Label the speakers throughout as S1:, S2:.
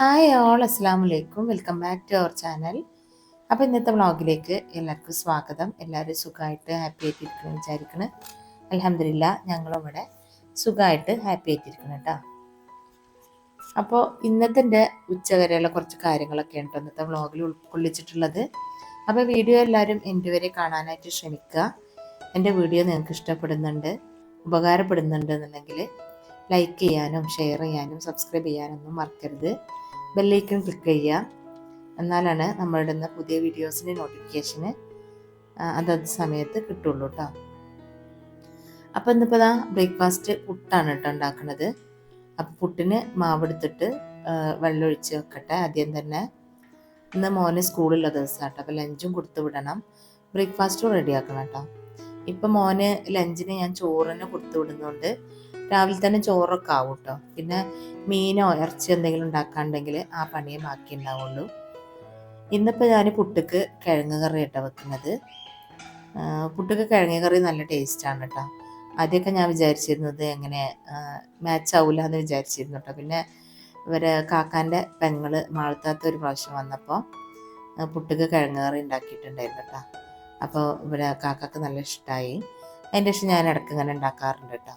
S1: Hi all അസ്സാം വലൈക്കും welcome back to our channel അപ്പോൾ ഇന്നത്തെ വ്ളോഗിലേക്ക് എല്ലാവർക്കും സ്വാഗതം. എല്ലാവരും സുഖമായിട്ട് ഹാപ്പി ആയിട്ടിരിക്കണം വിചാരിക്കണം. അലഹമില്ല ഞങ്ങളും ഇവിടെ സുഖമായിട്ട് ഹാപ്പി ആയിട്ടിരിക്കണം കേട്ടോ അപ്പോൾ ഇന്നത്തെ എന്റെ ഉച്ചവരെയുള്ള കുറച്ച് കാര്യങ്ങളൊക്കെ ഉണ്ട് ഇന്നത്തെ വ്ളോഗിൽ ഉൾക്കൊള്ളിച്ചിട്ടുള്ളത് അപ്പോൾ വീഡിയോ എല്ലാവരും എന്റെ വരെ കാണാനായിട്ട് ശ്രമിക്കുക. എന്റെ വീഡിയോ നിങ്ങൾക്ക് ഇഷ്ടപ്പെടുന്നുണ്ട് ഉപകാരപ്പെടുന്നുണ്ട് എന്നുണ്ടെങ്കിൽ ലൈക്ക് ചെയ്യാനും ഷെയർ ചെയ്യാനും സബ്സ്ക്രൈബ് ചെയ്യാനൊന്നും മറക്കരുത്. ബെല്ലൈക്കൺ ക്ലിക്ക് ചെയ്യുക. എന്നാലാണ് നമ്മളിടുന്ന പുതിയ വീഡിയോസിന്റെ നോട്ടിഫിക്കേഷന് അതത് സമയത്ത് കിട്ടുള്ളൂ കേട്ടോ അപ്പോൾ ഇന്നിപ്പോൾ ഇതാ ബ്രേക്ക്ഫാസ്റ്റ് പുട്ടാണ് കേട്ടോ ഉണ്ടാക്കുന്നത്. അപ്പോൾ പുട്ടിന് മാവെടുത്തിട്ട് വെള്ളം ഒഴിച്ച് വെക്കട്ടെ. ആദ്യം തന്നെ ഇന്ന് മോന് സ്കൂളുള്ള കേട്ടോ അപ്പോൾ ലഞ്ചും കൊടുത്തു വിടണം. ബ്രേക്ക്ഫാസ്റ്റും റെഡിയാക്കണം കേട്ടോ ഇപ്പം മോന് ലഞ്ചിന് ഞാൻ ചോറിന് കൊടുത്തു വിടുന്നുണ്ട്. രാവിലെ തന്നെ ചോറൊക്കെ ആവും കേട്ടോ പിന്നെ മീനോ ഇറച്ചി എന്തെങ്കിലും ഉണ്ടാക്കാണ്ടെങ്കിൽ ആ പണിയെ ബാക്കി ഉണ്ടാവുള്ളൂ. ഇന്നിപ്പോൾ ഞാൻ പുട്ടുക്ക് കിഴങ്ങ് കറി കേട്ടോ വെക്കുന്നത്. പുട്ടുക്ക് കിഴങ്ങ് കറി നല്ല ടേസ്റ്റാണ് കേട്ടോ ആദ്യമൊക്കെ ഞാൻ വിചാരിച്ചിരുന്നത് എങ്ങനെ മാച്ച് ആവില്ല എന്ന് വിചാരിച്ചിരുന്നു കേട്ടോ പിന്നെ ഇവരെ കാക്കാന്റെ പെങ്ങൾ മാളത്താത്ത ഒരു പ്രാവശ്യം വന്നപ്പോൾ പുട്ടുക്ക് കിഴങ്ങ് കറി ഉണ്ടാക്കിയിട്ടുണ്ടായിരുന്നു കേട്ടോ അപ്പോൾ ഇവിടെ കാക്കക്ക് നല്ല ഇഷ്ടമായി അതിന്റെ ശേഷം ഞാൻ ഇടയ്ക്ക് ഇങ്ങനെ ഉണ്ടാക്കാറുണ്ട് കേട്ടോ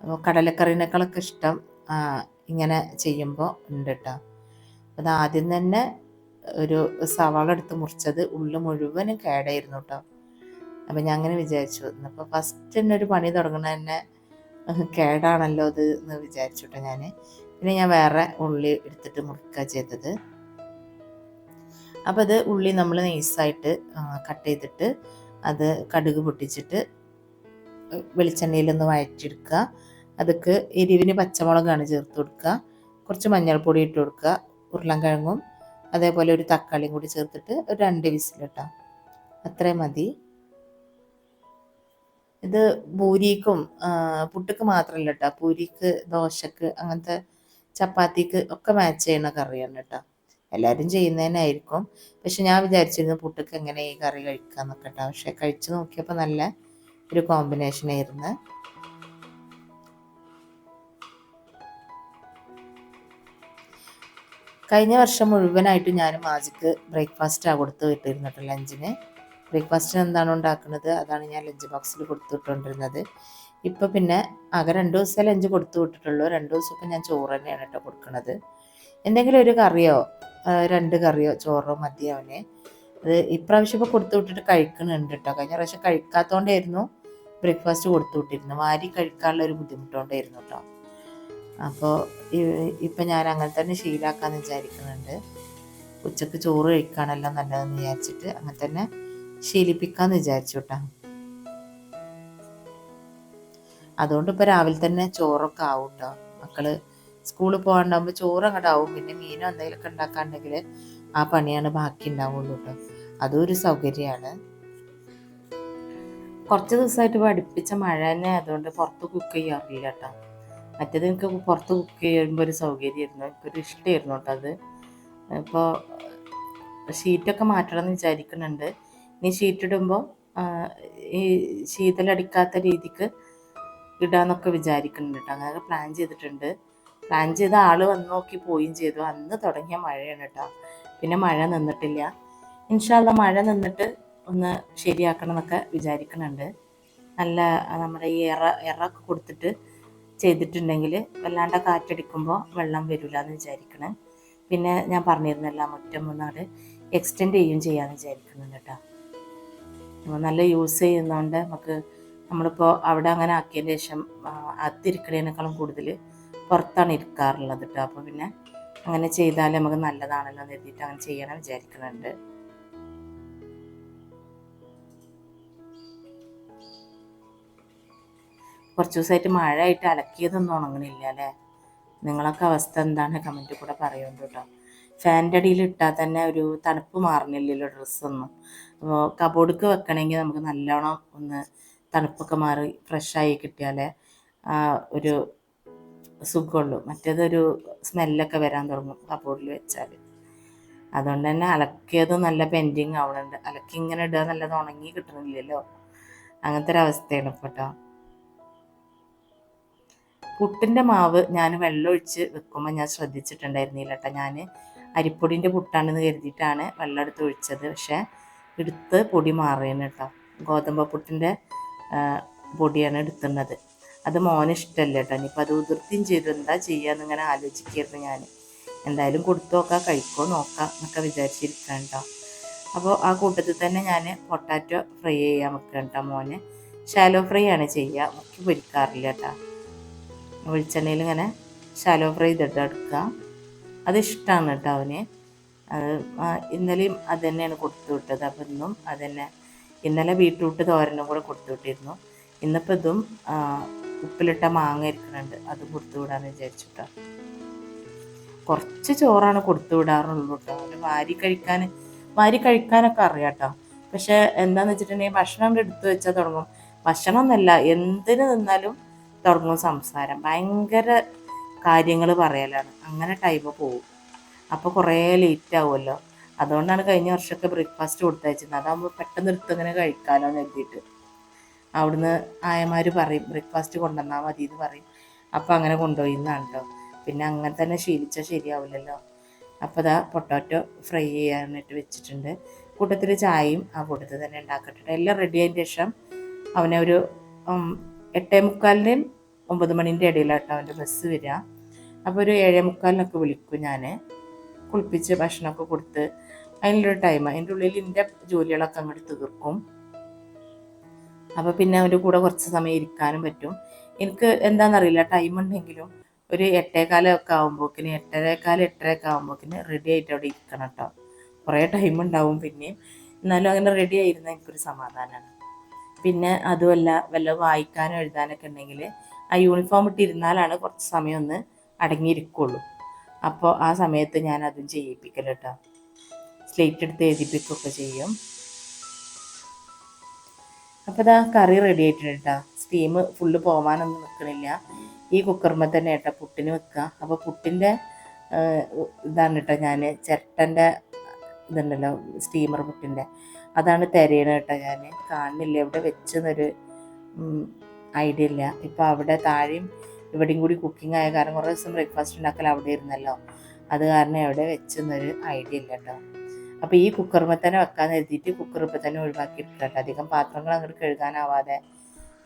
S1: അപ്പോൾ കടലക്കറീനേക്കാളൊക്കെ ഇഷ്ടം ഇങ്ങനെ ചെയ്യുമ്പോൾ ഉണ്ട് കേട്ടോ അത് ആദ്യം തന്നെ ഒരു സവാള എടുത്ത് മുറിച്ചത് ഉള്ളു മുഴുവനും കേടായിരുന്നു കേട്ടോ അപ്പം ഞാൻ അങ്ങനെ വിചാരിച്ചു. അപ്പോൾ ഫസ്റ്റ് തന്നെ ഒരു പണി തുടങ്ങണ തന്നെ കേടാണല്ലോ അത് എന്ന് വിചാരിച്ചു കേട്ടോ ഞാൻ പിന്നെ ഞാൻ വേറെ ഉള്ളി എടുത്തിട്ട് മുറിക്കുക ചെയ്തത്. അപ്പോൾ അത് ഉള്ളി നമ്മൾ നൈസായിട്ട് കട്ട് ചെയ്തിട്ട് അത് കടുക് പൊട്ടിച്ചിട്ട് വെളിച്ചെണ്ണയിലൊന്ന് വഴറ്റിയെടുക്കുക. അതൊക്കെ എരിവിന് പച്ചമുളകാണ് ചേർത്ത് കൊടുക്കുക. കുറച്ച് മഞ്ഞൾപ്പൊടി ഇട്ട് കൊടുക്കുക. ഉരുളൻകിഴങ്ങും അതേപോലെ ഒരു തക്കാളിയും കൂടി ചേർത്തിട്ട് ഒരു രണ്ട് വിസിലിട്ടാം. അത്രയും മതി. ഇത് പൂരിക്കും പുട്ടുക്ക് മാത്രമല്ല കേട്ടോ. പൂരിക്ക് ദോശക്ക് അങ്ങനത്തെ ചപ്പാത്തിക്ക് ഒക്കെ മാച്ച് ചെയ്യുന്ന കറിയാണ് കേട്ടോ. എല്ലാവരും ചെയ്യുന്നതിനായിരിക്കും പക്ഷെ ഞാൻ വിചാരിച്ചിരുന്നു പുട്ടക്ക് എങ്ങനെ ഈ കറി കഴിക്കാന്നൊക്കെ കേട്ടോ പക്ഷെ കഴിച്ചു നോക്കിയപ്പോൾ നല്ല ഒരു കോമ്പിനേഷൻ ആയിരുന്നു. കഴിഞ്ഞ വർഷം മുഴുവനായിട്ട് ഞാൻ മാജിക്ക് ബ്രേക്ക്ഫാസ്റ്റാണ് കൊടുത്ത് വിട്ടിരുന്നിട്ട് ലഞ്ചിന്. ബ്രേക്ക്ഫാസ്റ്റിന് എന്താണ് ഉണ്ടാക്കുന്നത്? അതാണ് ഞാൻ ലഞ്ച് ബോക്സിൽ കൊടുത്തു ഇപ്പം പിന്നെ ആകെ രണ്ട് ദിവസമേ ലഞ്ച് കൊടുത്തു വിട്ടിട്ടുള്ളൂ രണ്ട് ദിവസം ഇപ്പം ഞാൻ ചോറ് തന്നെയാണ് കേട്ടോ കൊടുക്കുന്നത് എന്തെങ്കിലും ഒരു കറിയോ രണ്ട് കറിയോ ചോറോ മതി അത് ഇപ്രാവശ്യം ഇപ്പോൾ കൊടുത്തു വിട്ടിട്ട് കഴിക്കുന്നുണ്ട് കേട്ടോ കഴിഞ്ഞ പ്രാവശ്യം കഴിക്കാത്തതുകൊണ്ടായിരുന്നു ബ്രേക്ക്ഫാസ്റ്റ് കൊടുത്തു വിട്ടിരുന്നു വാരി കഴിക്കാനുള്ള ഒരു ബുദ്ധിമുട്ടുകൊണ്ടായിരുന്നു കേട്ടോ അപ്പോൾ ഇപ്പം ഞാൻ അങ്ങനെ തന്നെ ശീലാക്കാമെന്ന് വിചാരിക്കുന്നുണ്ട് ഉച്ചയ്ക്ക് ചോറ് കഴിക്കാനെല്ലാം നല്ലതെന്ന് വിചാരിച്ചിട്ട് അങ്ങനെ തന്നെ ശീലിപ്പിക്കാമെന്ന് വിചാരിച്ചു കേട്ടോ അതുകൊണ്ട് ഇപ്പോൾ രാവിലെ തന്നെ ചോറൊക്കെ ആവും കേട്ടോ മക്കൾ സ്കൂളിൽ പോകാണ്ടാകുമ്പോൾ ചോറ് അങ്ങോട്ട് ആവും പിന്നെ മീനോ എന്തെങ്കിലുമൊക്കെ ഉണ്ടാക്കാണ്ടെങ്കിൽ ആ പണിയാണ് ബാക്കി ഉണ്ടാവുള്ളൂ കേട്ടോ അതും ഒരു സൗകര്യമാണ് കുറച്ച് ദിവസമായിട്ട് പഠിപ്പിച്ച മഴ തന്നെ അതുകൊണ്ട് പുറത്ത് കുക്ക് ചെയ്യാറില്ല കേട്ടോ മറ്റേത് എനിക്ക് പുറത്ത് കുക്ക് ചെയ്യുമ്പോൾ ഒരു സൗകര്യമായിരുന്നു. എനിക്കൊരു ഇഷ്ടമായിരുന്നു കേട്ടോ അത്. ഇപ്പോൾ ഷീറ്റൊക്കെ മാറ്റണം എന്ന് വിചാരിക്കുന്നുണ്ട്. ഇനി ഷീറ്റ് ഇടുമ്പോൾ ഈ ശീതലടിക്കാത്ത രീതിക്ക് ഇടാന്നൊക്കെ വിചാരിക്കുന്നുണ്ട് കേട്ടോ അങ്ങനെയൊക്കെ പ്ലാൻ ചെയ്തിട്ടുണ്ട്. പ്ലാൻ ചെയ്ത ആൾ വന്ന് നോക്കി പോവുകയും ചെയ്തു. അന്ന് തുടങ്ങിയ മഴയാണ് കേട്ടോ പിന്നെ മഴ നിന്നിട്ടില്ല. ഇൻഷാല്ല മഴ നിന്നിട്ട് ഒന്ന് ശരിയാക്കണം എന്നൊക്കെ വിചാരിക്കുന്നുണ്ട് നല്ല നമ്മുടെ ഈ എറ എറൊക്കെ കൊടുത്തിട്ട് ചെയ്തിട്ടുണ്ടെങ്കിൽ വല്ലാണ്ട് കാറ്റടിക്കുമ്പോൾ വെള്ളം വരില്ല എന്ന് വിചാരിക്കണേ. പിന്നെ ഞാൻ പറഞ്ഞിരുന്നല്ല മുറ്റം മൂന്നാട് എക്സ്റ്റെൻഡ് ചെയ്യും ചെയ്യാമെന്ന് വിചാരിക്കുന്നുണ്ട് കേട്ടോ അപ്പോൾ നല്ല യൂസ് ചെയ്യുന്നതുകൊണ്ട് നമുക്ക് നമ്മളിപ്പോൾ അവിടെ അങ്ങനെ ആക്കിയതിന് ശേഷം അത്തിരിക്കണേനേക്കാളും കൂടുതൽ പുറത്താണ് ഇരിക്കാറുള്ളത് കേട്ടോ അപ്പോൾ പിന്നെ അങ്ങനെ ചെയ്താൽ നമുക്ക് നല്ലതാണല്ലോ എന്ന് എഴുതിയിട്ട് അങ്ങനെ ചെയ്യണം വിചാരിക്കുന്നുണ്ട്. കുറച്ച് ദിവസമായിട്ട് മഴ ആയിട്ട് അലക്കിയതൊന്നും ഉണങ്ങണില്ല അല്ലേ? നിങ്ങളൊക്കെ അവസ്ഥ എന്താണ്? കമന്റ് കൂടെ പറയുന്നുണ്ട് കേട്ടോ ഫാന്റെ അടിയിൽ ഇട്ടാൽ തന്നെ ഒരു തണുപ്പ് മാറുന്നില്ലല്ലോ ഡ്രസ്സൊന്നും അപ്പോൾ കബോർഡ്ക്ക് വെക്കണമെങ്കിൽ നമുക്ക് നല്ലോണം ഒന്ന് തണുപ്പൊക്കെ മാറി ഫ്രഷായി കിട്ടിയാലേ ഒരു സുഖമുള്ളൂ. മറ്റേതൊരു സ്മെല്ലൊക്കെ വരാൻ തുടങ്ങും കബോർഡിൽ വെച്ചാൽ. അതുകൊണ്ട് തന്നെ അലക്കിയത് നല്ല പെൻഡിങ് ആവുന്നുണ്ട് അലക്കി ഇങ്ങനെ ഇടുക നല്ലത് ഉണങ്ങി കിട്ടണില്ലല്ലോ. അങ്ങനത്തെ ഒരു അവസ്ഥയാണ് ഇപ്പോൾ കേട്ടോ പുട്ടിന്റെ മാവ് ഞാൻ വെള്ളം ഒഴിച്ച് വെക്കുമ്പോൾ ഞാൻ ശ്രദ്ധിച്ചിട്ടുണ്ടായിരുന്നില്ല കേട്ടോ ഞാൻ അരിപ്പൊടിന്റെ പുട്ടാണെന്ന് കരുതിയിട്ടാണ് വെള്ളം എടുത്ത് ഒഴിച്ചത്. പക്ഷേ എടുത്ത് പൊടി മാറിയാണ് കേട്ടോ ഗോതമ്പ് പുട്ടിന്റെ പൊടിയാണ് എടുത്തുന്നത്. അത് മോന് ഇഷ്ടമല്ല കേട്ടോ ഇനിയിപ്പോൾ അത് ഉതിർത്തിയും ചെയ്തു. എന്താ ചെയ്യുക ഇങ്ങനെ ആലോചിക്കായിരുന്നു ഞാൻ എന്തായാലും കൊടുത്തു നോക്കാം കഴിക്കോ നോക്കാം എന്നൊക്കെ വിചാരിച്ചിരിക്കാം കേട്ടോ അപ്പോൾ ആ കൂട്ടത്തിൽ തന്നെ ഞാൻ പൊട്ടാറ്റോ ഫ്രൈ ചെയ്യാൻ വെക്കുക കേട്ടോ മോന്. ഷാലോ ഫ്രൈ ആണ് ചെയ്യുക മുക്കി പൊരിക്കാറില്ല കേട്ടോ വെളിച്ചെണ്ണയിൽ ഇങ്ങനെ ഷാലോ ഫ്രൈ ചെയ്തിട്ട് എടുക്കുക അത് ഇഷ്ടമാണ് കേട്ടോ അവന്. അത് ഇന്നലെയും അത് തന്നെയാണ് കൊടുത്തു വിട്ടത്. അപ്പം ഇന്നും അത് തന്നെ. ഇന്നലെ ബീട്രൂട്ട് തോരനും കൂടെ കൊടുത്തു വിട്ടിരുന്നു. ഇന്നിപ്പോൾ ഇതും ഉപ്പിലിട്ട മാങ്ങ ഇരിക്കുന്നുണ്ട് അത് കൊടുത്തു വിടാന്ന് വിചാരിച്ചിട്ടോ. കുറച്ച് ചോറാണ് കൊടുത്തു വിടാറുള്ളൂ കേട്ടോ അവന് വാരി കഴിക്കാൻ വാരി കഴിക്കാനൊക്കെ അറിയാം കേട്ടോ പക്ഷെ എന്താന്ന് വെച്ചിട്ടുണ്ടെങ്കിൽ ഭക്ഷണം എടുത്തു വെച്ചാൽ തുടങ്ങും. ഭക്ഷണം എന്നല്ല എന്തിന് നിന്നാലും തുടങ്ങും സംസാരം. ഭയങ്കര കാര്യങ്ങൾ പറയലാണ്. അങ്ങനെ ടൈം പോകും അപ്പോൾ കുറേ ലേറ്റ് ആവുമല്ലോ. അതുകൊണ്ടാണ് കഴിഞ്ഞ വർഷമൊക്കെ ബ്രേക്ക്ഫാസ്റ്റ് കൊടുത്തയച്ചത് അതാകുമ്പോൾ പെട്ടെന്ന് എടുത്ത് അങ്ങനെ കഴിക്കാമല്ലോ എന്ന് കരുതിയിട്ട്. അവിടുന്ന് ആയമാർ പറയും ബ്രേക്ക്ഫാസ്റ്റ് കൊണ്ടുവന്നാൽ മതി എന്ന് പറയും. അപ്പോൾ അങ്ങനെ കൊണ്ടുപോയി എന്നാണ് കേട്ടോ പിന്നെ അങ്ങനെ തന്നെ ശീലിച്ചാൽ ശരിയാവില്ലല്ലോ. അപ്പോൾ അതാ പൊട്ടാറ്റോ ഫ്രൈ ചെയ്യാനായിട്ട് വെച്ചിട്ടുണ്ട്. കൂട്ടത്തിൽ ചായയും ആ കൂട്ടത്തിൽ തന്നെ ഉണ്ടാക്കട്ടെ. എല്ലാം റെഡി ആയതിന് ശേഷം അവനെ ഒരു എട്ടേ മുക്കാലിന്റെയും ഒമ്പത് മണീന്റെ ഇടയിലാട്ടോ അവന്റെ ബസ് വരിക അപ്പോൾ ഒരു ഏഴേ മുക്കാലിനൊക്കെ വിളിക്കും ഞാൻ കുളിപ്പിച്ച് ഭക്ഷണമൊക്കെ കൊടുത്ത്. അതിനുള്ളൊരു ടൈം അതിന്റെ ഉള്ളിൽ എന്റെ ജോലികളൊക്കെ അങ്ങോട്ട് തീർക്കും. അപ്പോൾ പിന്നെ അവന്റെ കൂടെ കുറച്ച് സമയം ഇരിക്കാനും പറ്റും. എനിക്ക് എന്താണെന്നറിയില്ല ടൈം ഉണ്ടെങ്കിലും ഒരു എട്ടേകാലമൊക്കെ ആകുമ്പോക്കിന് എട്ടരക്കാൽ എട്ടരയൊക്കെ ആകുമ്പോക്കിന് റെഡി ആയിട്ട് അവിടെ ഇരിക്കണം കേട്ടോ കുറേ ടൈം ഉണ്ടാവും പിന്നെയും. എന്നാലും അങ്ങനെ റെഡി ആയിരുന്ന എനിക്കൊരു സമാധാനമാണ് പിന്നെ അതുമല്ല വല്ല വായിക്കാനോ എഴുതാനൊക്കെ ഉണ്ടെങ്കിൽ ആ യൂണിഫോം ഇട്ടിരുന്നാലാണ് കുറച്ച് സമയം ഒന്ന് അടങ്ങിയിരിക്കുള്ളൂ. അപ്പോൾ ആ സമയത്ത് ഞാൻ അതും ചെയ്യിപ്പിക്കൽ കേട്ടോ സ്ലേറ്റ് എടുത്ത് എഴുതിപ്പിക്കുകയൊക്കെ ചെയ്യും. അപ്പോൾ ഇതാ കറി റെഡി ആയിട്ടുണ്ട് കേട്ടോ സ്റ്റീം ഫുള്ള് പോകാനൊന്നും നിൽക്കണില്ല ഈ കുക്കറുമ്പോൾ തന്നെ കേട്ടോ പുട്ടിന് വെക്കുക അപ്പോൾ പുട്ടിന്റെ ഇതാണ് കേട്ടോ ഞാൻ ചിരട്ടന്റെ ഇതുണ്ടല്ലോ സ്റ്റീമർ പുട്ടിന്റെ അതാണ് തിരയണത് കേട്ടോ ഞാൻ കാണുന്നില്ല എവിടെ വെച്ചെന്നൊരു ഐഡിയ ഇല്ല. ഇപ്പോൾ അവിടെ താഴെയും ഇവിടെയും കൂടി കുക്കിംഗ് ആയ കാരണം കുറേ ദിവസം ബ്രേക്ക്ഫാസ്റ്റ് ഉണ്ടാക്കൽ അവിടെ ഇരുന്നല്ലോ അത് കാരണം എവിടെ വെച്ചെന്നൊരു ഐഡിയ ഇല്ല കേട്ടോ അപ്പോൾ ഈ കുക്കറുമ്പോൾ തന്നെ വെക്കാന്ന് എഴുതിയിട്ട് കുക്കർ ഇപ്പം തന്നെ ഒഴിവാക്കി ഇട്ടിട്ടുണ്ട് അധികം പാത്രങ്ങൾ അങ്ങോട്ട് കഴുകാനാവാതെ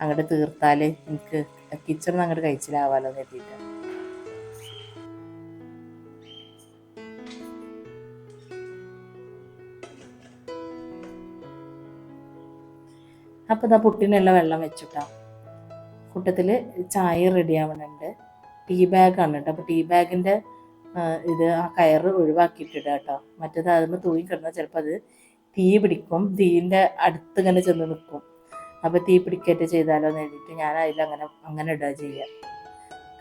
S1: അങ്ങോട്ട് തീർത്താൽ എനിക്ക് കിച്ചണിൽ അങ്ങോട്ട് കഴിച്ചിലാവാലോ എന്ന് എഴുതിയിട്ട് അപ്പോൾ ഇതാ പുട്ടിനുള്ള വെള്ളം വെച്ചിട്ടാ. കൂട്ടത്തിൽ ചായ റെഡി ആവുന്നുണ്ട് ടീ ബാഗാണ് കേട്ടോ. അപ്പോൾ ടീ ബാഗിന്റെ ഇത് ആ കയറ് ഒഴിവാക്കിയിട്ടിടുക കേട്ടോ. മറ്റേത് അതിന് തൂങ്ങി കിടന്നാൽ ചിലപ്പോൾ അത് തീ പിടിക്കും. തീന്റെ അടുത്ത് ഇങ്ങനെ ചെന്ന് നിൽക്കും. അപ്പോൾ തീ പിടിക്കറ്റ് ചെയ്താലോ എന്ന് എഴുതിയിട്ട് ഞാൻ അതിൽ അങ്ങനെ അങ്ങനെ ഇടുക ചെയ്യുക.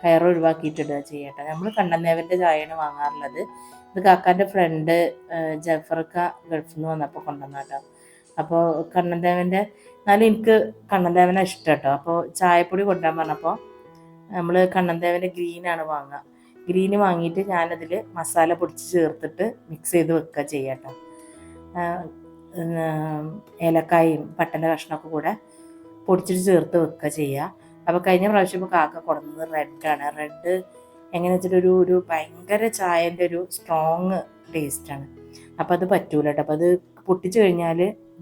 S1: കയറ് ഒഴിവാക്കിയിട്ടിടുക ചെയ്യട്ടെ നമ്മൾ കണ്ണന്നേവന്റെ ചായയാണ് വാങ്ങാറുള്ളത്. ഇത് കാക്കാന്റെ ഫ്രണ്ട് ജഫർക്ക ഗൾഫിൽ നിന്ന് വന്നപ്പോൾ കൊണ്ടുവന്നാട്ടോ അപ്പോൾ കണ്ണൻദേവന്റെ എന്നാലും എനിക്ക് കണ്ണൻദേവനെ ഇഷ്ടം കേട്ടോ. അപ്പോൾ ചായപ്പൊടി കൊണ്ടുവരാൻ പറഞ്ഞപ്പോൾ നമ്മൾ കണ്ണൻദേവന്റെ ഗ്രീനാണ് വാങ്ങുക. ഗ്രീന് വാങ്ങിയിട്ട് ഞാനതിൽ മസാല പൊടിച്ച് ചേർത്തിട്ട് മിക്സ് ചെയ്ത് വെക്കുക ചെയ്യാട്ടോ ഏലക്കായും പട്ടന്റെ കഷ്ണമൊക്കെ കൂടെ പൊടിച്ചിട്ട് ചേർത്ത് വെക്കുക ചെയ്യുക. അപ്പോൾ കഴിഞ്ഞ പ്രാവശ്യം കാക്ക കൊടുന്നത് റെഡാണ് റെഡ് എങ്ങനെ വെച്ചിട്ടൊരു ഒരു ഭയങ്കര ചായന്റെ ഒരു സ്ട്രോങ് ടേസ്റ്റാണ് അപ്പോൾ അത് പറ്റൂല കേട്ടോ. അപ്പോൾ അത് പൊട്ടിച്ച് കഴിഞ്ഞാൽ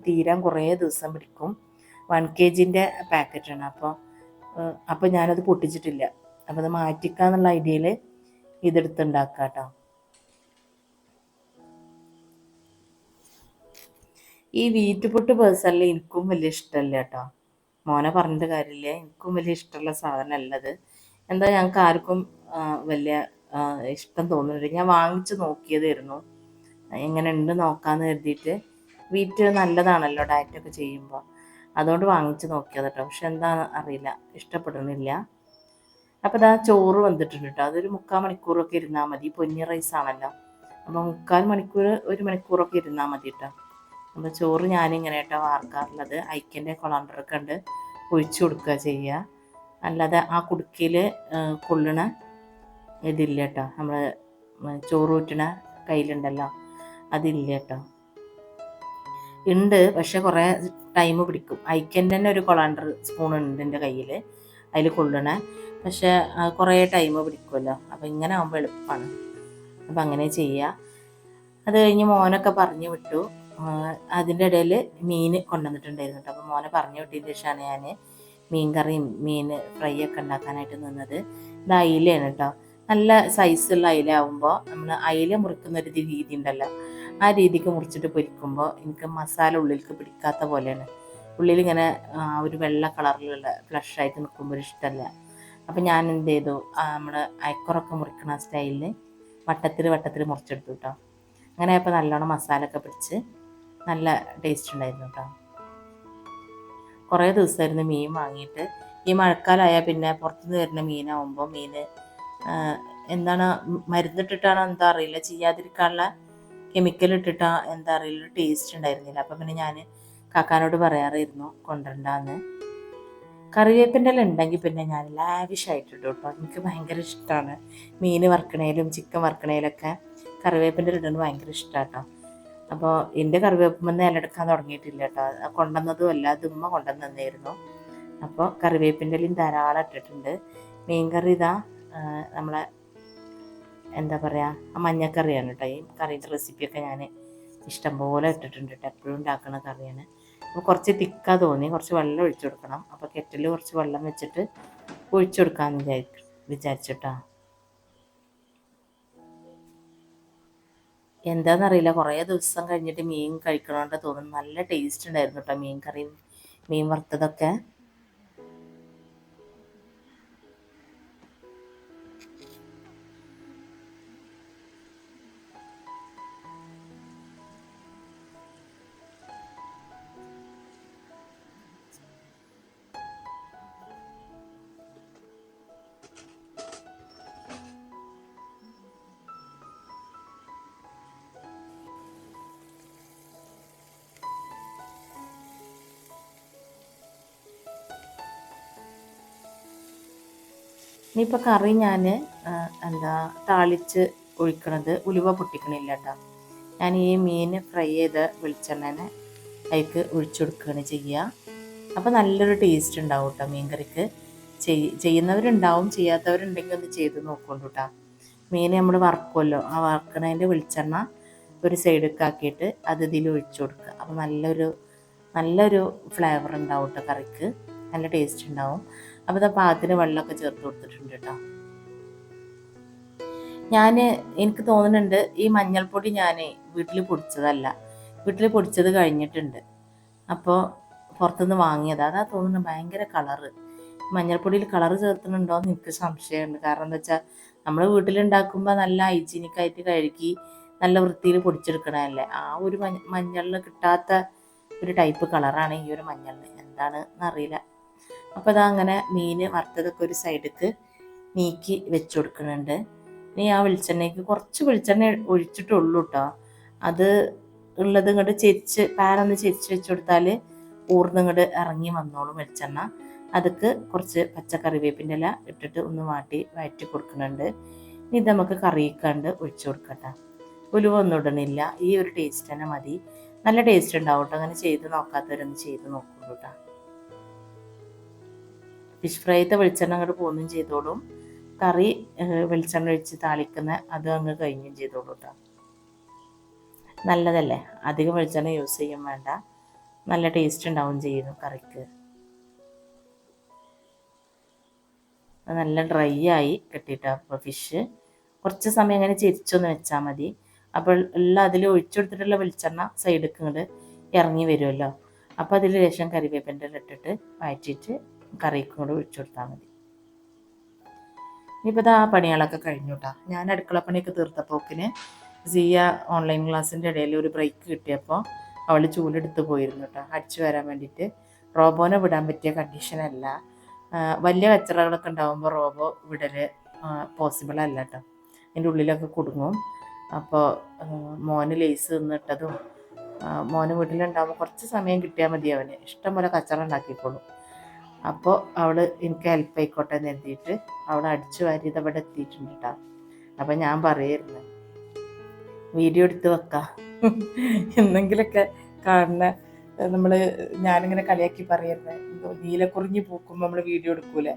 S1: തീരാൻ കുറേ ദിവസം പിടിക്കും. വൺ കെ ജിന്റെ പാക്കറ്റാണ് അപ്പോൾ അപ്പോൾ ഞാനത് പൊട്ടിച്ചിട്ടില്ല. അപ്പോൾ അത് മാറ്റിക്കാന്നുള്ള ഐഡിയയിൽ ഇതെടുത്ത് ഈ കേട്ടോ ഈ വീറ്റുപൊട്ട് പേഴ്സണലി എനിക്കും വലിയ ഇഷ്ടമല്ല കേട്ടോ. മോനെ പറഞ്ഞിട്ട് കാര്യമില്ല. എനിക്കും വലിയ ഇഷ്ടമുള്ള സാധനമല്ല അത് എന്താ ഞങ്ങൾക്ക് ആർക്കും വലിയ ഇഷ്ടം തോന്നുന്നില്ല. ഞാൻ വാങ്ങിച്ച് നോക്കിയതായിരുന്നു. എങ്ങനെ ഉണ്ട് നോക്കാന്ന് കരുതിയിട്ട് വീറ്റ് നല്ലതാണല്ലോ ഡയറ്റൊക്കെ ചെയ്യുമ്പോൾ അതുകൊണ്ട് വാങ്ങിച്ച് നോക്കിയത് കേട്ടോ പക്ഷെ എന്താ അറിയില്ല. ഇഷ്ടപ്പെടുന്നില്ല. അപ്പോൾ ഇതാ ചോറ് വന്നിട്ടുണ്ട് കേട്ടോ അതൊരു മുക്കാൽ മണിക്കൂറൊക്കെ ഇരുന്നാൽ മതി. പൊന്നി റൈസ് ആണല്ലോ അപ്പോൾ മുക്കാൽ മണിക്കൂർ ഒരു മണിക്കൂറൊക്കെ ഇരുന്നാൽ മതി കേട്ടോ അപ്പോൾ ചോറ് ഞാനിങ്ങനെ കേട്ടോ വാർക്കാറുള്ളത്. ഐക്കന്റെ കൊളാണ്ടറൊക്കെ ഉണ്ട്. ഒഴിച്ചു കൊടുക്കുക ചെയ്യുക അല്ലാതെ ആ കുടുക്കയിൽ കൊള്ളണ ഇതില്ല കേട്ടോ നമ്മൾ ചോറ് ഊറ്റണ കയ്യിലുണ്ടല്ലോ. അതില്ല കേട്ടോ ഉണ്ട് പക്ഷെ കുറേ ടൈം പിടിക്കും. ഐക്കന്റെ തന്നെ ഒരു കൊളാണ്ടർ സ്പൂൺ ഉണ്ട് എന്റെ കയ്യിൽ അതിൽ കൊള്ളണേ. പക്ഷേ കുറേ ടൈം പിടിക്കുമല്ലോ അപ്പോൾ ഇങ്ങനെ ആകുമ്പോൾ എളുപ്പമാണ് അപ്പം അങ്ങനെ ചെയ്യുക അത് കഴിഞ്ഞ് മോനൊക്കെ പറഞ്ഞു വിട്ടു. അതിന്റെ ഇടയിൽ മീൻ കൊണ്ടുവന്നിട്ടുണ്ടായിരുന്നു കേട്ടോ. അപ്പോൾ മോനെ പറഞ്ഞു വിട്ടതിന് ശേഷമാണ് ഞാൻ മീൻ കറിയും മീൻ ഫ്രൈ ഒക്കെ ഉണ്ടാക്കാനായിട്ട് നിന്നത്. ഇത് അയിലയാണ് കേട്ടോ. നല്ല സൈസുള്ള അയില ആവുമ്പോൾ നമ്മൾ അയില മുറിക്കുന്ന ഒരു രീതി ഉണ്ടല്ലോ. ആ രീതിക്ക് മുറിച്ചിട്ട് പൊരിക്കുമ്പോൾ എനിക്ക് മസാല ഉള്ളിലേക്ക് പിടിക്കാത്ത പോലെയാണ്. ഉള്ളിൽ ഇങ്ങനെ ഒരു വെള്ള കളറിലുള്ള ഫ്ലഷ് ആയിട്ട് നിൽക്കുമ്പോൾ ഇഷ്ടമല്ല അപ്പം ഞാൻ എന്ത് ചെയ്തു? നമ്മൾ അയക്കുറൊക്കെ മുറിക്കണ സ്റ്റൈലിൽ വട്ടത്തിൽ വട്ടത്തിൽ മുറിച്ചെടുത്തു കേട്ടോ അങ്ങനെ ആയപ്പോൾ നല്ലോണം മസാല ഒക്കെ പിടിച്ച് നല്ല ടേസ്റ്റ് ഉണ്ടായിരുന്നു കേട്ടോ കുറേ ദിവസമായിരുന്നു മീൻ വാങ്ങിയിട്ട്. ഈ മഴക്കാലമായാൽ പിന്നെ പുറത്തുനിന്ന് വരുന്ന മീനാവുമ്പോൾ മീൻ എന്താണ് മരുന്നിട്ടിട്ടാണോ എന്താ അറിയില്ല. ചെയ്യാതിരിക്കാനുള്ള കെമിക്കൽ ഇട്ടിട്ടാ എന്താ അറിയില്ല. ടേസ്റ്റ് ഉണ്ടായിരുന്നില്ല. അപ്പം പിന്നെ ഞാൻ കാക്കാനോട് പറയാറായിരുന്നു കൊണ്ടുണ്ടാന്ന് കറിവേപ്പിന്റെ എല്ലാം ഉണ്ടെങ്കിൽ പിന്നെ ഞാൻ ലാവിഷ് ആയിട്ട് ഇടും കേട്ടോ. എനിക്ക് ഭയങ്കര ഇഷ്ടമാണ് മീൻ വറക്കണേലും ചിക്കൻ വറുക്കണേലൊക്കെ കറിവേപ്പിന്റെ ഇടുന്നത് ഭയങ്കര ഇഷ്ടമാണ് കേട്ടോ അപ്പോൾ എന്റെ കറിവേപ്പിമെന്ന് ഇലയെടുക്കാൻ തുടങ്ങിയിട്ടില്ല കേട്ടോ കൊണ്ടുവന്നതും അല്ല ഉമ്മ കൊണ്ടുവന്ന് അപ്പോൾ കറിവേപ്പിന്റെ ഇലയും ധാരാളം ഇട്ടിട്ടുണ്ട്. മീൻ കറി ഇതാ നമ്മളെ എന്താ പറയുക ആ മഞ്ഞക്കറിയാണ് കേട്ടോ ഈ കറീന്റെ റെസിപ്പിയൊക്കെ ഞാൻ ഇഷ്ടംപോലെ ഇട്ടിട്ടുണ്ട് കേട്ടോ എപ്പോഴും ഉണ്ടാക്കുന്ന കറിയാണ്. അപ്പോൾ കുറച്ച് തിക്കാ തോന്നി. കുറച്ച് വെള്ളം ഒഴിച്ചു കൊടുക്കണം. അപ്പോൾ കെറ്റിൽ കുറച്ച് വെള്ളം വെച്ചിട്ട് ഒഴിച്ചു കൊടുക്കാമെന്ന് വിചാരിക്കും വിചാരിച്ചിട്ടാ. എന്താണെന്നറിയില്ല കുറേ ദിവസം കഴിഞ്ഞിട്ട് മീൻ കഴിക്കണോണ്ട് തോന്നുന്നു. നല്ല ടേസ്റ്റ് ഉണ്ടായിരുന്നു കേട്ടോ മീൻ കറി മീൻ വറുത്തതൊക്കെ. ഇനിയിപ്പോൾ കറി ഞാൻ എന്താ താളിച്ച് ഒഴിക്കണത് ഉലുവ പൊട്ടിക്കണില്ല കേട്ടോ ഞാൻ ഈ മീൻ ഫ്രൈ ചെയ്ത വെളിച്ചെണ്ണനെ അതിലേക്ക് ഒഴിച്ചു കൊടുക്കുകയാണ് ചെയ്യുക അപ്പോൾ നല്ലൊരു ടേസ്റ്റ് ഉണ്ടാവും കേട്ടോ മീൻകറിക്ക്. ചെയ് ചെയ്യുന്നവരുണ്ടാവും ചെയ്യാത്തവരുണ്ടെങ്കിൽ ഒന്ന് ചെയ്ത് നോക്കൊണ്ട് കേട്ടോ മീൻ നമ്മൾ വറക്കുമല്ലോ ആ വറക്കണതിന്റെ വെളിച്ചെണ്ണ ഒരു സൈഡൊക്കെ ആക്കിയിട്ട് അത് ഇതിൽ ഒഴിച്ചു കൊടുക്കുക അപ്പോൾ നല്ലൊരു നല്ലൊരു ഫ്ലേവർ ഉണ്ടാവും കേട്ടോ കറിക്ക്. നല്ല ടേസ്റ്റ് ഉണ്ടാവും. അപ്പോൾ ഇതാ പാകത്തിന് വെള്ളമൊക്കെ ചേർത്ത് കൊടുത്തിട്ടുണ്ട് കേട്ടോ. ഞാൻ എനിക്ക് തോന്നുന്നുണ്ട് ഈ മഞ്ഞൾപ്പൊടി ഞാൻ വീട്ടിൽ പൊടിച്ചതല്ല. വീട്ടിൽ പൊടിച്ചത് കഴിഞ്ഞിട്ടുണ്ട്. അപ്പോൾ പുറത്തുനിന്ന് വാങ്ങിയത്. അതാ തോന്നുന്നു ഭയങ്കര കളറ്. മഞ്ഞൾപ്പൊടിയിൽ കളർ ചേർത്തുന്നുണ്ടോ എന്ന് എനിക്ക് സംശയമുണ്ട്. കാരണം എന്താ വെച്ചാൽ നമ്മൾ വീട്ടിലുണ്ടാക്കുമ്പോൾ നല്ല ഹൈജീനിക് ആയിട്ട് കഴുകി നല്ല വൃത്തിയിൽ പൊടിച്ചെടുക്കണതല്ലേ. ആ ഒരു മഞ്ഞ മഞ്ഞളിൽ കിട്ടാത്ത ഒരു ടൈപ്പ് കളറാണ് ഈ ഒരു മഞ്ഞളിന്. എന്താണ് എന്നറിയില്ല. അപ്പോൾ ഇതാ അങ്ങനെ മീൻ വറുത്തതൊക്കെ ഒരു സൈഡിക്ക് നീക്കി വെച്ച് കൊടുക്കുന്നുണ്ട്. ഇനി ആ വെളിച്ചെണ്ണയ്ക്ക് കുറച്ച് വെളിച്ചെണ്ണ ഒഴിച്ചിട്ടുള്ളൂ കേട്ടോ അത് ഉള്ളത് ഇങ്ങോട്ട് ചെരിച്ച് പാനൊന്ന് ചെരിച്ച് വെച്ച് കൊടുത്താൽ ഊർന്ന് ഇങ്ങോട്ട് ഇറങ്ങി വന്നോളും വെളിച്ചെണ്ണ. അതൊക്കെ കുറച്ച് പച്ചക്കറി വേപ്പിന്റെ ഇല ഇട്ടിട്ട് ഒന്ന് വാട്ടി വയറ്റി കൊടുക്കുന്നുണ്ട്. ഇനി ഇത് നമുക്ക് കറിയിക്കാണ്ട് ഒഴിച്ചു കൊടുക്കട്ടെ. ഉലുവ ഒന്നും ഇടണില്ല. ഈ ഒരു ടേസ്റ്റ് തന്നെ മതി. നല്ല ടേസ്റ്റ് ഉണ്ടാവും കേട്ടോ അങ്ങനെ ചെയ്ത് നോക്കാത്തവരൊന്ന് ചെയ്ത് നോക്കുള്ളൂ കേട്ടോ ഫിഷ് ഫ്രൈത്തെ വെളിച്ചെണ്ണ അങ്ങോട്ട് പോകുന്നതും ചെയ്തോളും. കറി വെളിച്ചെണ്ണ ഒഴിച്ച് താളിക്കുന്ന അതും അങ്ങ് കഴിഞ്ഞും ചെയ്തോളൂ കേട്ടോ നല്ലതല്ലേ? അധികം വെളിച്ചെണ്ണ യൂസ് ചെയ്യാൻ വേണ്ട. നല്ല ടേസ്റ്റ് ഉണ്ടാവും ചെയ്യുന്നു കറിക്ക്. നല്ല ഡ്രൈ ആയി കിട്ടിയിട്ട് അപ്പോൾ ഫിഷ് കുറച്ച് സമയം അങ്ങനെ ചിരിച്ചൊന്ന് വെച്ചാൽ മതി. അപ്പോൾ എല്ലാം അതിൽ ഒഴിച്ചെടുത്തിട്ടുള്ള വെളിച്ചെണ്ണ സൈഡിലേക്ക് ഇങ്ങോട്ട് ഇറങ്ങി വരുമല്ലോ അപ്പോൾ അതിൽ ശേഷം കറിവേപ്പിന്റെ ഇട്ടിട്ട് വഴറ്റിയിട്ട് കറിക്കും കൂടെ ഒഴിച്ചു കൊടുത്താൽ മതി. ഇനിയിപ്പോൾ ആ പണികളൊക്കെ കഴിഞ്ഞു കേട്ടോ ഞാൻ അടുക്കള പണിയൊക്കെ തീർത്തപ്പോക്കിന് സിയ ഓൺലൈൻ ക്ലാസ്സിന്റെ ഇടയിൽ ഒരു ബ്രേക്ക് കിട്ടിയപ്പോൾ അവൾ ചൂലെടുത്ത് പോയിരുന്നു കേട്ടോ അടിച്ചു വരാൻ വേണ്ടിയിട്ട് റോബോനെ വിടാൻ പറ്റിയ കണ്ടീഷനല്ല വലിയ കച്ചറകളൊക്കെ ഉണ്ടാകുമ്പോൾ റോബോ വിടൽ പോസിബിൾ അല്ല കേട്ടോ അതിന്റെ ഉള്ളിലൊക്കെ കുടുങ്ങും. അപ്പോൾ മോന് ലേസ് തിന്നിട്ടതും ആ, മോന് വീട്ടിലുണ്ടാകുമ്പോൾ കുറച്ച് സമയം കിട്ടിയാൽ മതി അവന്. ഇഷ്ടംപോലെ കച്ചറ ഉണ്ടാക്കിക്കോളും. അപ്പോൾ അവൾ എനിക്ക് ഹെൽപ്പ് ആയിക്കോട്ടെ എന്ന് എഴുതിയിട്ട് അവൾ അടിച്ചു വാരി ഇത് അവിടെ എത്തിയിട്ടുണ്ട് കേട്ടോ അപ്പം ഞാൻ പറയായിരുന്നു വീഡിയോ എടുത്ത് വെക്കാം. എന്നെങ്കിലൊക്കെ കാണുന്ന
S2: നമ്മൾ ഞാനിങ്ങനെ കളിയാക്കി പറയുന്നത് നീലക്കുറിഞ്ഞി പൂക്കുമ്പോൾ നമ്മൾ വീഡിയോ എടുക്കൂലേ?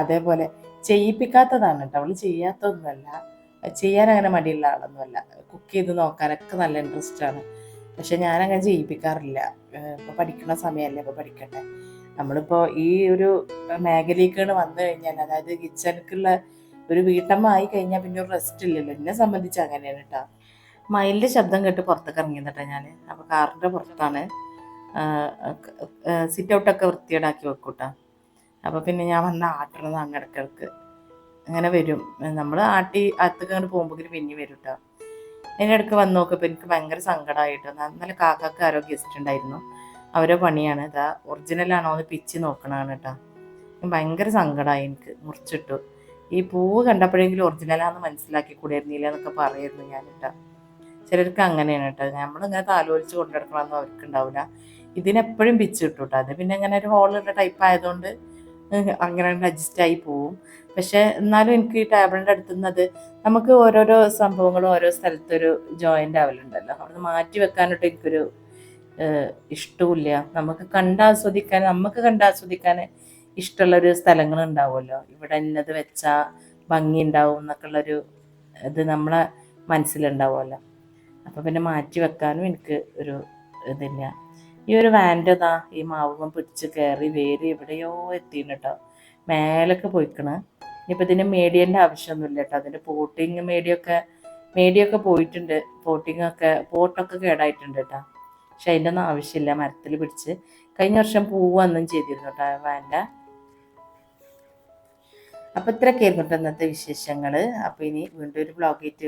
S2: അതേപോലെ ചെയ്യിപ്പിക്കാത്തതാണ് കേട്ടോ അവൾ ചെയ്യാത്തതൊന്നുമല്ല ചെയ്യാൻ അങ്ങനെ മടിയുള്ള ആളൊന്നുമല്ല. കുക്ക് ചെയ്ത് നോക്കാനൊക്കെ നല്ല ഇൻട്രസ്റ്റ് ആണ്. പക്ഷെ ഞാനങ്ങനെ ചെയ്യിപ്പിക്കാറില്ല. ഇപ്പോൾ പഠിക്കുന്ന സമയമല്ലേ ഇപ്പോൾ പഠിക്കട്ടെ. നമ്മളിപ്പോൾ ഈ ഒരു മേഖലയ്ക്കാണ് വന്നു കഴിഞ്ഞാൽ അതായത് കിച്ചണിക്കുള്ള ഒരു വീട്ടമ്മ ആയി കഴിഞ്ഞാൽ പിന്നെ ഒരു റെസ്റ്റ് ഇല്ലല്ലോ. എന്നെ സംബന്ധിച്ച് അങ്ങനെയാണ് കേട്ടോ മയിലിന്റെ ശബ്ദം കേട്ട് പുറത്തേക്ക് ഇറങ്ങിയതാ ഞാൻ അപ്പോൾ കാറിന്റെ പുറത്താണ്. സിറ്റ് ഔട്ടൊക്കെ വൃത്തിയേടാക്കി വെക്കൂട്ടാ. അപ്പോൾ പിന്നെ ഞാൻ വന്ന ആട്ടണത് അങ്ങടക്കിടക്ക് അങ്ങനെ വരും. നമ്മൾ ആട്ടി അകത്തേക്ക് അങ്ങോട്ട് പോകുമ്പോൾ പിന്നെ വരും കേട്ടോ അതിന്റെ ഇടയ്ക്ക് വന്ന് നോക്കിയപ്പോൾ എനിക്ക് ഭയങ്കര സങ്കടമായിട്ട് നല്ല കാക്കാക്ക് ആരോ ഗസ്റ്റ് ഉണ്ടായിരുന്നു. അവരെ പണിയാണ്. ഇതാ ഒറിജിനലാണോ എന്ന് പിച്ച് നോക്കണതാണ് കേട്ടോ ഭയങ്കര സങ്കടമായി എനിക്ക് മുറിച്ചിട്ടു. ഈ പൂവ് കണ്ടപ്പോഴെങ്കിലും ഒറിജിനലാന്ന് മനസ്സിലാക്കി കൂടിയിരുന്നില്ല എന്നൊക്കെ പറയായിരുന്നു ഞാൻ കേട്ടോ ചിലർക്ക് അങ്ങനെയാണ് കേട്ടോ നമ്മളിങ്ങനെ താലോലിച്ച് കൊണ്ടെടുക്കണമെന്നും അവർക്ക് ഉണ്ടാവില്ല ഇതിനെപ്പോഴും പിച്ച് കിട്ടും കേട്ടോ അത് പിന്നെ അങ്ങനെ ഒരു ഹോളുള്ള ടൈപ്പ് ആയതുകൊണ്ട് അങ്ങനെ അഡ്ജസ്റ്റ് ആയി പോവും. പക്ഷെ എന്നാലും എനിക്ക് ഈ ടേബിളിന്റെ അടുത്തുനിന്നത് നമുക്ക് ഓരോരോ സംഭവങ്ങളും ഓരോ സ്ഥലത്തൊരു ജോയിന്റ് ആവലുണ്ടല്ലോ അവിടെ നിന്ന് മാറ്റി വെക്കാനായിട്ട് എനിക്കൊരു ഇഷ്ടമില്ല നമുക്ക് കണ്ടാസ്വദിക്കാൻ നമുക്ക് കണ്ടാസ്വദിക്കാൻ ഇഷ്ടമുള്ളൊരു സ്ഥലങ്ങൾ ഉണ്ടാവുമല്ലോ ഇവിടെ ഇന്നത് വെച്ചാൽ ഭംഗി ഉണ്ടാവും എന്നൊക്കെ ഉള്ളൊരു ഇത് നമ്മളെ മനസ്സിലുണ്ടാവുമല്ലോ. അപ്പോൾ പിന്നെ മാറ്റി വെക്കാനും എനിക്ക് ഒരു ഇതില്ല. ഈ ഒരു വാന്റെതാ ഈ മാവുമ്പം പിടിച്ച് കയറി വേര് എവിടെയോ എത്തിയിരുന്നു കേട്ടോ. മേലൊക്കെ പോയിക്കണ്. ഇനിയിപ്പോൾ ഇതിന് മേടിയന്റെ ആവശ്യമൊന്നുമില്ല കേട്ടോ. അതിന്റെ പോട്ടിങ് മേടിയൊക്കെ മേടിയൊക്കെ പോയിട്ടുണ്ട്. പോട്ടിങ്ങൊക്കെ പോട്ടൊക്കെ കേടായിട്ടുണ്ട് കേട്ടോ. പക്ഷെ അതിന്റെ ഒന്നും ആവശ്യമില്ല. മരത്തിൽ പിടിച്ച് കഴിഞ്ഞ വർഷം പൂവ് വന്നും ചെയ്തിരുന്നു കേട്ടോ വേണ്ട അപ്പോൾ ഇത്രയൊക്കെ ആയിരുന്നു കേട്ടോ ഇന്നത്തെ വിശേഷങ്ങൾ അപ്പോൾ ഇനി വീണ്ടും ഒരു ബ്ലോഗ് ആയിട്ട്